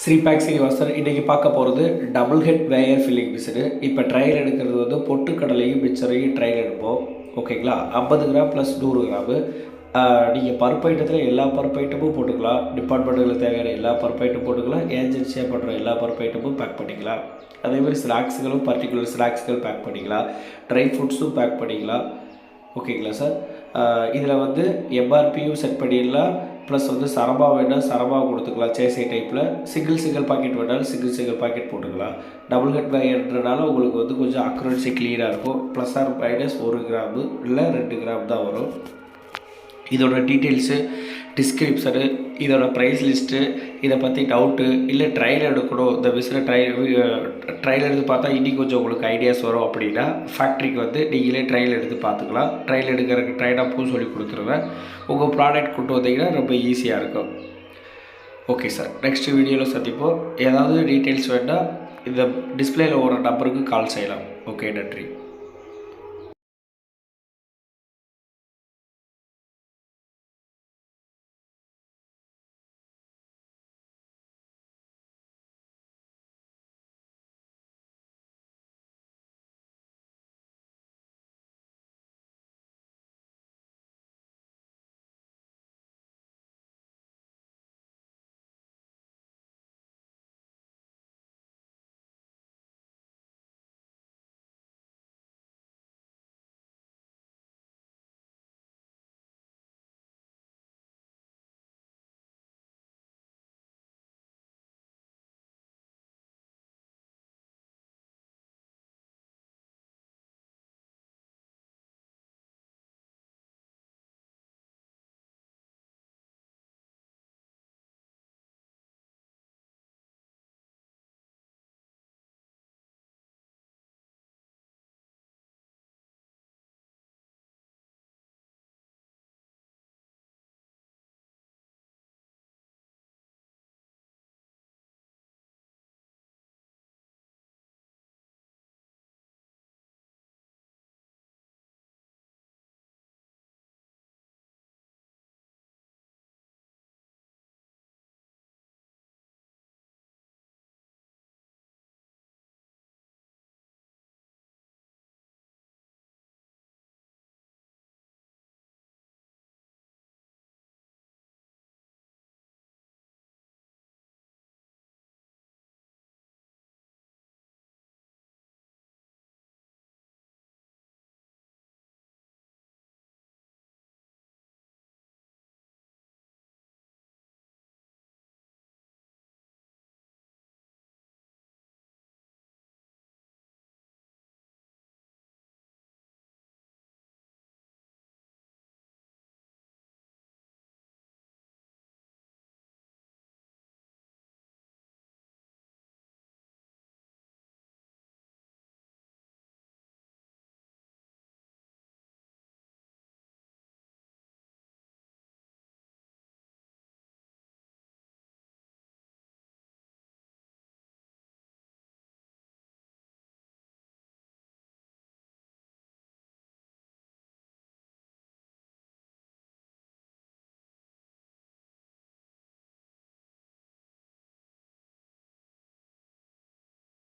ஸ்ரீபேக் சீனிவாசன் இன்றைக்கி பார்க்க போகிறது double head weigher filling machine இப்போ ட்ரையல் எடுக்கிறது வந்து பொட்டுக்கடலையும் மிச்சரையும் ட்ரையல் எடுப்போம். ஓகேங்களா ஐம்பது கிராம் ப்ளஸ் நூறு கிராமு நீங்கள் பருப்பு ஐட்டத்தில் எல்லா பருப்பு ஐட்டமும் போட்டுக்கலாம். டிபார்ட்மெண்ட்டுகளுக்கு தேவையான எல்லா பருப்பு ஐட்டமும் போட்டுக்கலாம். ஏஜென்சியாக பண்ணுற எல்லா பருப்பு ஐட்டமும் பேக் பண்ணிக்கலாம். அதேமாதிரி ஸ்நாக்ஸுகளும் பர்டிகுலர் ஸ்நாக்ஸுகள் பேக் பண்ணிக்கலாம். ட்ரை ஃப்ரூட்ஸும் பேக் பண்ணிக்கலாம். ஓகேங்களா சார் இதில் வந்து எம்ஆர்பியும் செட் பண்ணிடலாம். ப்ளஸ் வந்து சரபா வேணால் சரபா கொடுத்துக்கலாம். சேசை டைப்பில் சிங்கிள் சிங்கிள் பாக்கெட் வேணாலும் சிங்கிள் சிங்கிள் பாக்கெட் போட்டுக்கலாம். டபுள் ஹெட் பேயர்ன்றனால உங்களுக்கு வந்து கொஞ்சம் அக்யூரன்சி கிளியராக இருக்கும். ப்ளஸ் ஆர் மைனஸ் ஒரு கிராமு இல்லை ரெண்டு கிராம் தான் வரும். இதோட டீட்டெயில்ஸு டிஸ்கிரிப்ஷனு இதோட ப்ரைஸ் லிஸ்ட்டு இதை பற்றி டவுட்டு இல்லை ட்ரையல் எடுக்கணும் இந்த பிஸ்னஸ் ட்ரை ட்ரையல் எடுத்து பார்த்தா இன்னி கொஞ்சம் உங்களுக்கு ஐடியாஸ் வரும் அப்படின்னா ஃபேக்ட்ரிக்கு வந்து நீங்களே ட்ரையல் எடுத்து பார்த்துக்கலாம். ட்ரையல் எடுக்கிறதுக்கு ட்ரையல் பூ சொல்லி கொடுத்துருவேன். உங்கள் ப்ராடக்ட் கொண்டு வந்தீங்கன்னா ரொம்ப ஈஸியாக இருக்கும். ஓகே சார் நெக்ஸ்ட் வீடியோவில் சந்திப்போம். ஏதாவது டீட்டெயில்ஸ் வேணால் இந்த டிஸ்பிளேயில் ஒரு நம்பருக்கு கால் செய்யலாம். ஓகே நன்றி.